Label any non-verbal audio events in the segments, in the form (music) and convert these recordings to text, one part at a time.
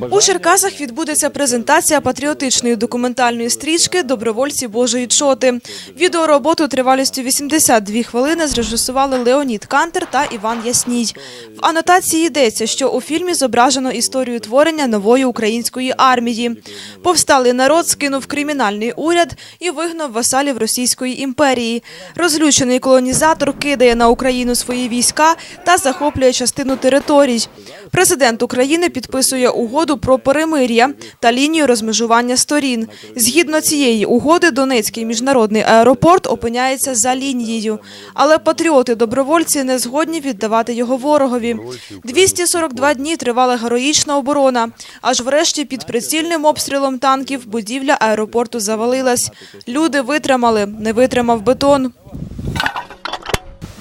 У Черкасах відбудеться презентація патріотичної документальної стрічки Добровольці Божої чоти. Відеороботу тривалістю 82 хвилини зрежисували Леонід Кантер та Іван Ясній. В анотації йдеться, що у фільмі зображено історію творення нової української армії. Повсталий народ скинув кримінальний уряд і вигнав васалів Російської імперії. Розлючений колонізатор кидає на Україну свої війська та захоплює частину територій. Президент України підписує угоду про перемир'я та лінію розмежування сторін. Згідно цієї угоди, Донецький міжнародний аеропорт опиняється за лінією. Але патріоти-добровольці не згодні віддавати його ворогові. 242 дні тривала героїчна оборона. Аж врешті під прицільним обстрілом танків будівля аеропорту завалилась. Люди витримали, не витримав бетон.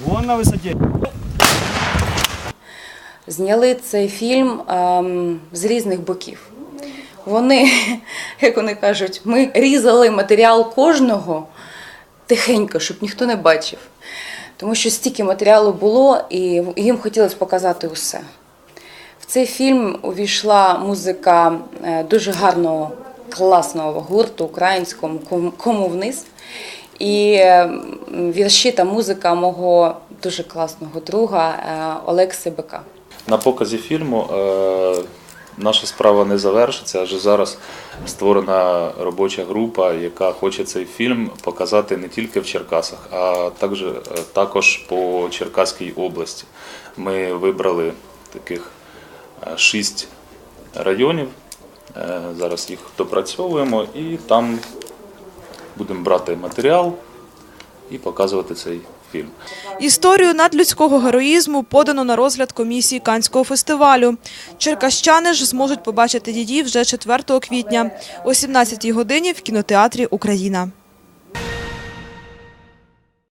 Вон на висоті. Зняли цей фільм ем, з різних боків. Вони, (laughs) як вони кажуть, ми різали матеріал кожного тихенько, щоб ніхто не бачив. Тому що стільки матеріалу було, і їм хотілося показати усе. В цей фільм увійшла музика е, дуже гарного, класного гурту українського кому вниз. І е, вірші та музика мого дуже класного друга е, Олекси Бека. На показі фільму е, наша справа не завершиться, адже зараз створена робоча група, яка хоче цей фільм показати не тільки в Черкасах, а також, е, також по Черкаській області. Ми вибрали таких е, шість районів. Зараз їх допрацьовуємо і там будемо брати матеріал і показувати цей фільм. Історію надлюдського героїзму подано на розгляд комісії Канського фестивалю. Черкащани ж зможуть побачити її вже 4 квітня о 17 годині в кінотеатрі Україна.